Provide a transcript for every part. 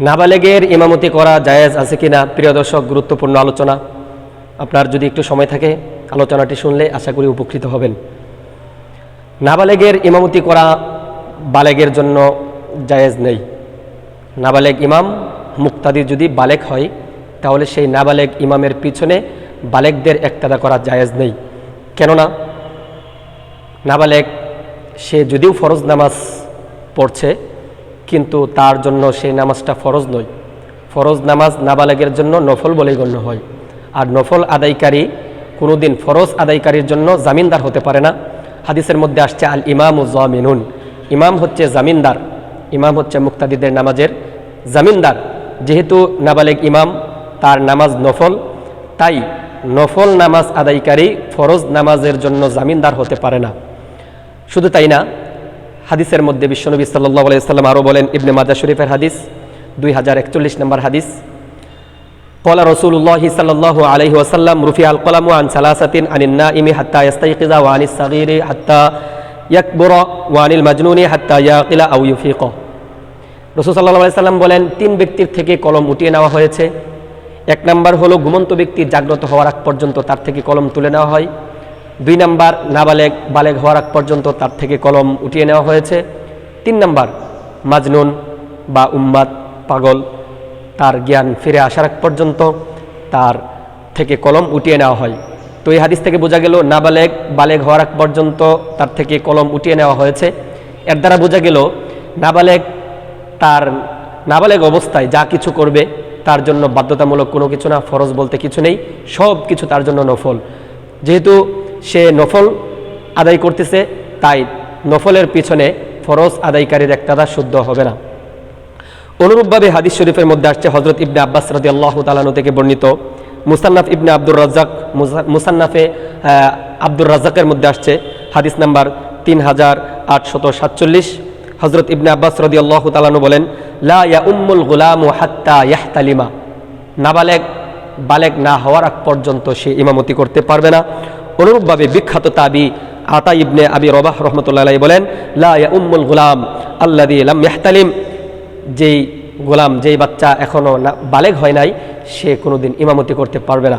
নাবালেগের ইমামতি করা জায়েজ আছে কিনা? প্রিয় দর্শক, গুরুত্বপূর্ণ আলোচনা। আপনার যদি একটু সময় থাকে, আলোচনাটি শুনলে আশা করি উপকৃত হবেন। নাবালেগের ইমামতি করা বালেগের জন্য জায়েজ নেই। নাবালেগ ইমাম মুক্তাদি যদি বালেক হয়, তাহলে সেই নাবালেগ ইমামের পিছনে বালেকদের একতাদা করা জায়েজ নেই। কেননা, নাবালেগ সে যদিও ফরজ নামাজ পড়ছে কিন্তু তার জন্য সেই নামাজটা ফরজ নয়। ফরজ নামাজ নাবালেগের জন্য নফল বলেই গণ্য হয়। আর নফল আদায়কারী কোনোদিন ফরজ আদায়কারীর জন্য জামিনদার হতে পারে না। হাদিসের মধ্যে আসছে, আল ইমাম জামিনুন। ইমাম হচ্ছে জামিনদার। ইমাম হচ্ছে মুক্তাদিদের নামাজের জামিনদার। যেহেতু নাবালেগ ইমাম, তার নামাজ নফল, তাই নফল নামাজ আদায়কারী ফরজ নামাজের জন্য জামিনদার হতে পারে না। শুধু তাই না হাদিসের মধ্যে বিশ্বনবী সাল্লাহ আলাইসাল্লাম আরও বলেন, ইবনে মাজা শরীফের হাদিস, দুই হাজার একচল্লিশ নম্বর হাদিস। কলা রসুল্লাহ সাল্লাহ আলহি আসাল্লাম রুফি আল কলাম আন সালাসাতিন আনিন্না ইমি হাত্তা ইস্তাইকিজা ওয়ানি সাগির হাত্তা ইয়কবর ওয়ানিল মাজনুনি হাত্তা ইয়াকিলা আউ ইউফিক। রসুল সাল্লাহ আলাইসাল্লাম বলেন, তিন ব্যক্তির থেকে কলম উঠিয়ে নেওয়া হয়েছে। এক নম্বর হলো, ঘুমন্ত ব্যক্তি জাগ্রত হওয়ার আগ পর্যন্ত তার থেকে কলম তুলে নেওয়া হয়। দুই নাম্বার নাবালেগ, বালেগ হওয়ার আগ পর্যন্ত তার থেকে কলম উঠিয়ে নেওয়া হয়েছে। তিন নাম্বার মাজনুন বা উম্মাদ, পাগল, তার জ্ঞান ফিরে আসার আগ পর্যন্ত তার থেকে কলম উঠিয়ে নেওয়া হয়। তো এই হাদিস থেকে বোঝা গেল, নাবালেগ, বালেগ হওয়ার আগ পর্যন্ত তার থেকে কলম উঠিয়ে নেওয়া হয়েছে। এর দ্বারা বোঝা গেল, নাবালেগ তার নাবালেগ অবস্থায় যা কিছু করবে তার জন্য বাধ্যতামূলক কোনো কিছু না, ফরজ বলতে কিছু নেই সব কিছু তার জন্য নফল। যেহেতু সে নফল আদায় করতেছে, তাই নফলের পিছনে ফরজ আদায়কারীর একটাদা শুদ্ধ হবে না। অনুরূপভাবে হাদিস শরীফের মধ্যে আসছে হজরত ইবনে আব্বাস রাজি আল্লাহ তালানু থেকে বর্ণিত। মুসান্নাফ ইবনে আব্দুর রাজ্জাক, মুসা- মুসান্নাফে আব্দুর রাজ্জাকের মধ্যে আসছে। হাদিস নাম্বার তিন হাজার আটশত সাতচল্লিশ। হজরত ইবনে আব্বাস রদি আল্লাহ তালানু বলেন, লা ইয়া উম্মুল গুলাম হাত্তা ইয়াহতালিমা। নাবালেক, বালেক না হওয়ার আগ পর্যন্ত সে ইমামতি করতে পারবে না। অনুরূপভাবে বিখ্যাত তাবি আতা ইবনে আবি রবাহ রহমতুল্লাহ বলেন, লা উম্মুল গুলাম আল্লাদি লাম মেহতালিম যেই গোলাম, যেই বাচ্চা এখনও না, বালেগ হয় নাই, সে কোনোদিন ইমামতি করতে পারবে না।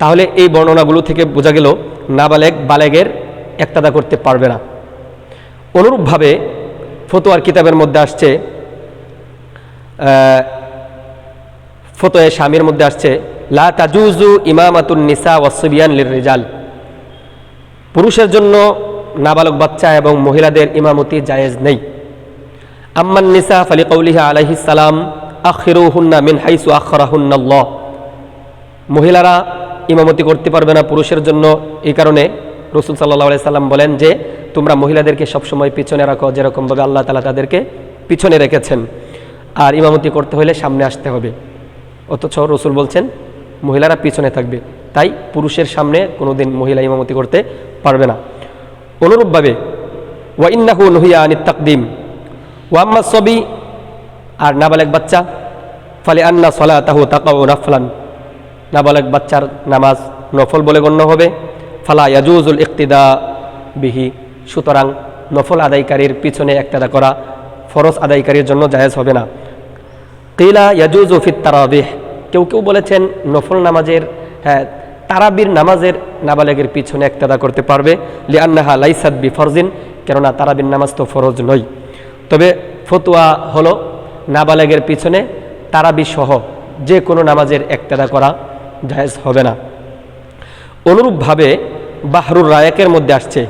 তাহলে এই বর্ণনাগুলো থেকে বোঝা গেল, নাবালেগ, বালেগের একতাদা করতে পারবে না। অনুরূপভাবে ফতোয়ার কিতাবের মধ্যে আসছে ফতোয়ে স্বামীর মধ্যে আসছে লা তাজুজু ইমামাতুন নিসা ওয়াসবিয়ান লির রিজাল পুরুষের জন্য নাবালক বাচ্চা এবং মহিলাদের ইমামতি জায়েজ নেই। আম্মান নিসা ফালি কৌলিহা আলাইহি সালাম আখিরু হুন্না মিন হাইসু আখরাহুন্নাল্লাহ মহিলারা ইমামতি করতে পারবে না পুরুষের জন্য। এই কারণে রসুল সাল্লাহ সাল্লাম বলেন যে, তোমরা মহিলাদেরকে সবসময় পিছনে রাখো, যেরকমভাবে আল্লাহ তালা তাদেরকে পিছনে রেখেছেন। আর ইমামতি করতে হলে সামনে আসতে হবে। অথচ রসুল বলছেন মহিলারা পিছনে থাকবে। তাই পুরুষের সামনে কোনোদিন মহিলা ইমামতি করতে পারবে না। অনুরূপভাবে ওয়াইন্নাহু নহিয়া আনি তাকদিম। ওয়াম্মা সবি, আর নাবালেক বাচ্চা, ফলে আন্না সলা তাহু তাকাও নাফলান। নাবালেক বাচ্চার নামাজ নফল বলে গণ্য হবে। ফালা ইয়াজুজুল ইকতিদা বিহি। সুতরাং নফল আদায়কারীর পিছনে একতাদা করা ফরজ আদায়কারীর জন্য জায়েজ হবে না। কিলা ইয়াজুজ ফিত তারাবিহ। কেউ কেউ বলেছেন নফল নামাজের হ্যাঁ তারাবির নামাজের নাবালেগের পিছনে একতাদা করতে পারবে। লিআন্নাহা লাইসাদ বি ফরজিন কেননা তারাবির নামাজ তো ফরজ নয়। তবে ফতুয়া হলো নাবালেগের পিছনে তারাবি সহ যে কোনো নামাজের একতাদা করা জায়েজ হবে না। অনুরূপভাবে বাহরুর রায়াকের মধ্যে আসছে,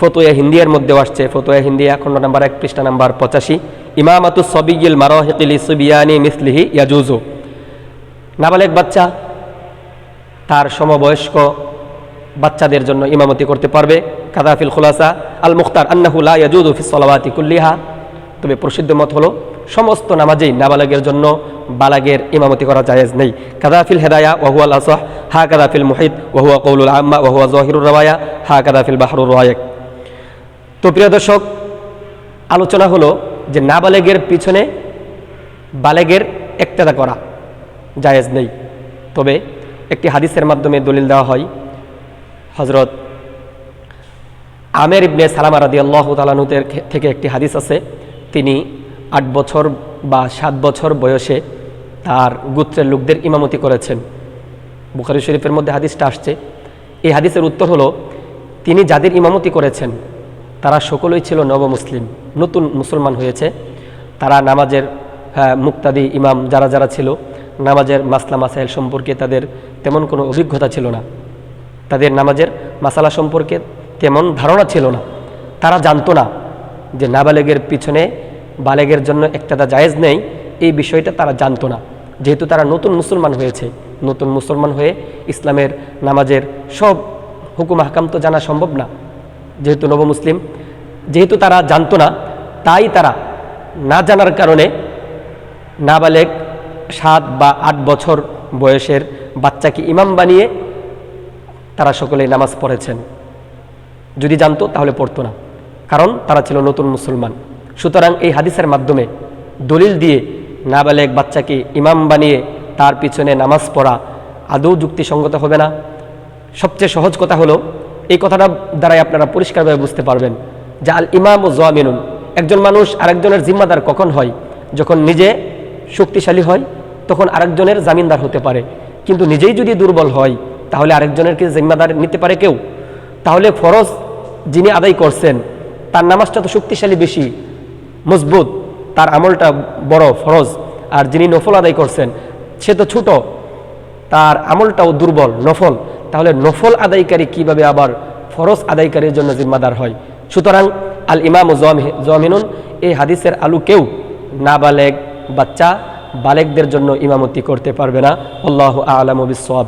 ফতোয়া হিন্দিয়ার মধ্যেও আসছে। ফতোয়া হিন্দি খণ্ড নাম্বার এক, পৃষ্ঠা নাম্বার পঁচাশি। ইমামাতু সবিগিল মারহিকিল সুবিয়ানি মিসলিহি ইয়াজুজু নাবালেক বাচ্চা, তার সমবয়স্ক বাচ্চাদের জন্য ইমামতি করতে পারবে। কাদাফিল খুলাসা আল মুখতার আন্নাহু লা ইয়াজুদু ফিস সালাওয়াতি কুল্লিহা। তবে প্রসিদ্ধ মত হলো, সমস্ত নামাজেই নাবালকের জন্য বালাগের ইমামতি করা জায়েজ নেই। কাদাফিল হেদায়া ওহুয়াল আসহ, হা কাদাফিল মুহিদ ওহুয়া কৌলুল আম্মা ওহুয়া জহিরুর রওয়ায়া, হা কাদাফিল বাহরুর রওয়ায়েক। তো প্রিয় দর্শক, আলোচনা হলো যে নাবালেগের পিছনে বালেগের একতাদা করা। জায়েজ নেই। তবে একটি হাদিসের মাধ্যমে দলিল দেওয়া হয় হজরত আমের ইবনে সালামা রাদি আল্লাহ তালানুতের থেকে একটি হাদিস আছে তিনি আট বছর বা সাত বছর বয়সে তার গোত্রের লোকদের ইমামতি করেছেন। বুখারি শরীফের মধ্যে হাদিসটা আসছে। এই হাদিসের উত্তর হলো তিনি যাদের ইমামতি করেছেন তারা সকলেই ছিল নবমুসলিম নতুন মুসলমান হয়েছে। তারা নামাজের হ্যাঁ, মুক্তাদি ইমাম যারা যারা ছিল নামাজের মাসলা মাসাইল সম্পর্কে তাদের তেমন কোনো অভিজ্ঞতা ছিল না। তাদের নামাজের মাসালা সম্পর্কে তেমন ধারণা ছিল না। তারা জানতো না যে নাবালেগের পিছনে বালেগের জন্য একটাদা জায়েজ নেই, এই বিষয়টা তারা জানতো না। যেহেতু তারা নতুন মুসলমান হয়েছে, নতুন মুসলমান হয়ে ইসলামের নামাজের সব হুকুম হাকাম তো জানা সম্ভব না। যেহেতু নবমুসলিম যেহেতু তারা জানতো না, তাই তারা না জানার কারণে নাবালেগ সাত বা আট বছর বয়সের বাচ্চাকে ইমাম বানিয়ে তারা সকলে নামাজ পড়েছেন। যদি জানতো তাহলে পড়তো না, কারণ তারা ছিল নতুন মুসলমান। সুতরাং এই হাদিসের মাধ্যমে দলিল দিয়ে নাবালেগ বাচ্চাকে ইমাম বানিয়ে তার পিছনে নামাজ পড়া আদৌ যুক্তিসঙ্গত হবে না। সবচেয়ে সহজ কথা হলো, এই কথাটা দ্বারাই আপনারা পরিষ্কারভাবে বুঝতে পারবেন যে আল ইমাম ও জোয়ামিনুন একজন মানুষ আরেকজনের জিম্মাদার কখন হয়? যখন নিজে শক্তিশালী হয়, তখন আরেকজনের জামিনদার হতে পারে। কিন্তু নিজেই যদি দুর্বল হয়, তাহলে আরেকজনের কি জিম্মাদার নিতে পারে কেউ? তাহলে ফরজ যিনি আদায় করছেন, তার নামাজটা তো শক্তিশালী বেশি, মজবুত, তার আমলটা বড়, ফরজ। আর যিনি নফল আদায় করছেন, সে তো ছোট, তার আমলটাও দুর্বল, নফল। তাহলে নফল আদায়কারী কীভাবে আবার ফরজ আদায়কারীর জন্য জিম্মাদার হয়? সুতরাং আল ইমাম জমিনুন, এই হাদিসের আলুকেও নাবালেগ বাচ্চা বালেকদের জন্য ইমামতি করতে পারবে না। আল্লাহ আলম বিসব